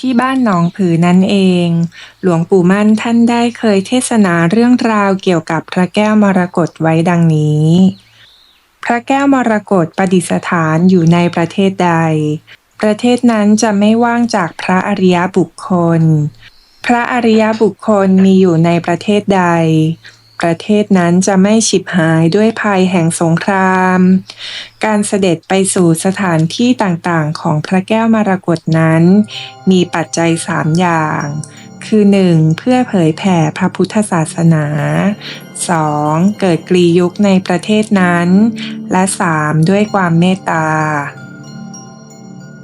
ที่บ้านหนองผือนั่นเอง หลวงปู่มั่นท่านได้เคยเทศนาเรื่องราวเกี่ยวกับพระแก้วมรกตไว้ดังนี้ พระแก้วมรกตประดิษฐานอยู่ในประเทศใด ประเทศนั้นจะไม่ว่างจากพระอริยบุคคล พระอริยบุคคลมีอยู่ในประเทศใด ประเทศนั้นจะไม่ฉิบหายด้วยภัยแห่งสงคราม การเสด็จไปสู่สถานที่ต่างๆ ของพระแก้วมรกตนั้น มีปัจจัยสามอย่าง คือ 1. เพื่อเผยแผ่พระพุทธศาสนา 2. เกิดกลียุคในประเทศนั้น และ 3. ด้วยความเมตตา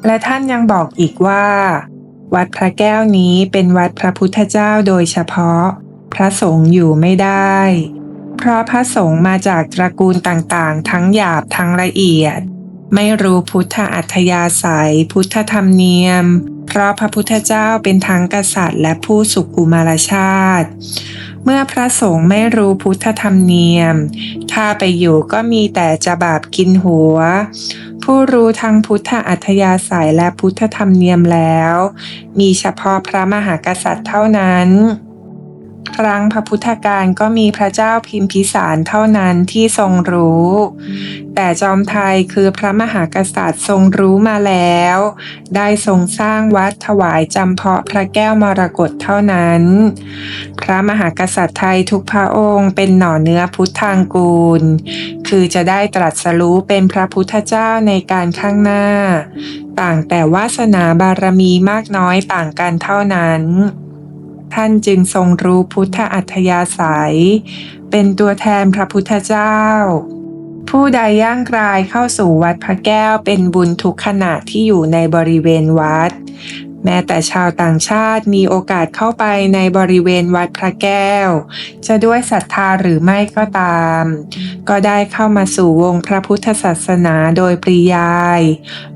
และท่านยังบอกอีกว่า วัดพระแก้วนี้เป็นวัดพระพุทธเจ้าโดยเฉพาะ พระสงฆ์อยู่ไม่ได้ เพราะพระสงฆ์มาจากตระกูลต่างๆ ทั้งหยาบทั้งละเอียด ไม่รู้พุทธอัธยาศัย พุทธธรรมเนียม เพราะพระพุทธเจ้าเป็นทั้งกษัตริย์ และผู้สุกุมารชาติ เมื่อพระสงฆ์ไม่รู้พุทธธรรมเนียม ถ้าไปอยู่ก็มีแต่จะบาปกินหัวผู้รู้ทั้งพุทธอัธยาศัยและพุทธธรรมเนียมแล้ว มีเฉพาะพระมหากษัตริย์เท่านั้น ครั้งพระพุทธการก็มีพระเจ้าพิมพิสารเท่านั้นที่ทรงรู้ แต่จอมไทยคือพระมหากษัตริย์ทรงรู้มาแล้ว ได้ทรงสร้างวัดถวายจำเพาะพระแก้วมรกตเท่านั้น พระมหากษัตริย์ไทยทุกพระองค์เป็นหน่อเนื้อพุทธังกูล คือจะได้ตรัสรู้เป็นพระพุทธเจ้าในการข้างหน้า ต่างแต่วาสนาบารมีมากน้อยต่างกันเท่านั้น ท่านจึงทรงรู้พุทธอัธยาศัย เป็นตัวแทนพระพุทธเจ้า ผู้ใดย่างกรายเข้าสู่วัดพระแก้วเป็นบุญทุกขณะที่อยู่ในบริเวณวัด แม้แต่ชาวต่างชาติมีโอกาสเข้าไปในบริเวณวัดพระแก้ว จะด้วยศรัทธาหรือไม่ก็ตาม ก็ได้เข้ามาสู่วงพระพุทธศาสนาโดยปริยาย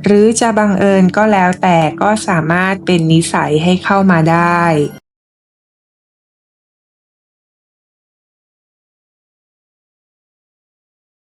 หรือจะบังเอิญก็แล้วแต่ก็สามารถเป็นนิสัยให้เข้ามาได้